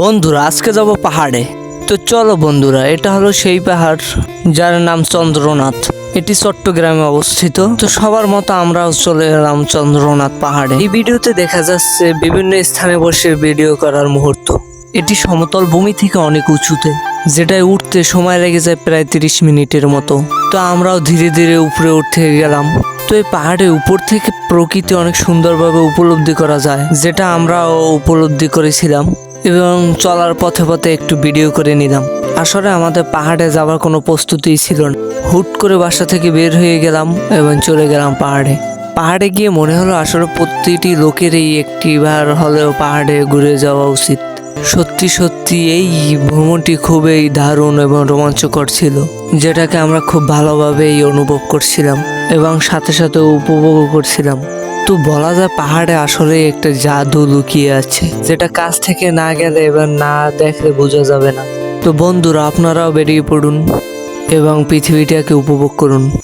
বন্ধুরা, আজকে যাব পাহাড়ে। তো চলো বন্ধুরা, এটা হলো সেই পাহাড় যার নাম চন্দ্রনাথ। এটি চট্টগ্রামে অবস্থিত। তো সবার মতো আমরাও চলে এলাম চন্দ্রনাথ পাহাড়ে। এই ভিডিওতে দেখা যাচ্ছে বিভিন্ন স্থানে বসে ভিডিও করার মুহূর্ত। এটি সমতল ভূমি থেকে অনেক উঁচুতে, যেটায় উঠতে সময় লেগে যায় প্রায় তিরিশ মিনিটের মতো। তো আমরাও ধীরে ধীরে উপরে উঠতে গেলাম। তো এই পাহাড়ের উপর থেকে প্রকৃতি অনেক সুন্দরভাবে উপলব্ধি করা যায়, যেটা আমরাও উপলব্ধি করেছিলাম। এবং চলার পথে পথে একটু ভিডিও করে নিলাম। আসলে আমাদের পাহাড়ে যাওয়ার কোনো প্রস্তুতিই ছিল না। হুট করে বাসা থেকে বের হয়ে গেলাম এবং চলে গেলাম পাহাড়ে। পাহাড়ে গিয়ে মনে হলো আসলে প্রতিটি লোকেরই একটিবার হলেও পাহাড়ে ঘুরে যাওয়া উচিত। সত্যি সত্যি এই ভ্রমণটি খুবই দারুণ এবং রোমাঞ্চকর ছিল, যেটাকে আমরা খুব ভালোভাবেই অনুভব করছিলাম এবং সাথে সাথে উপভোগ করছিলাম। তো বলা যায় পাহাড়ে আসলে একটা জাদু লুকিয়ে আছে। যেটা কাছ থেকে না গেলে এবার না দেখলে বোঝা যাবে না। তো বন্ধুরা, আপনারাও বেরিয়ে পড়ুন এবং পৃথিবীটাকে উপভোগ করুন।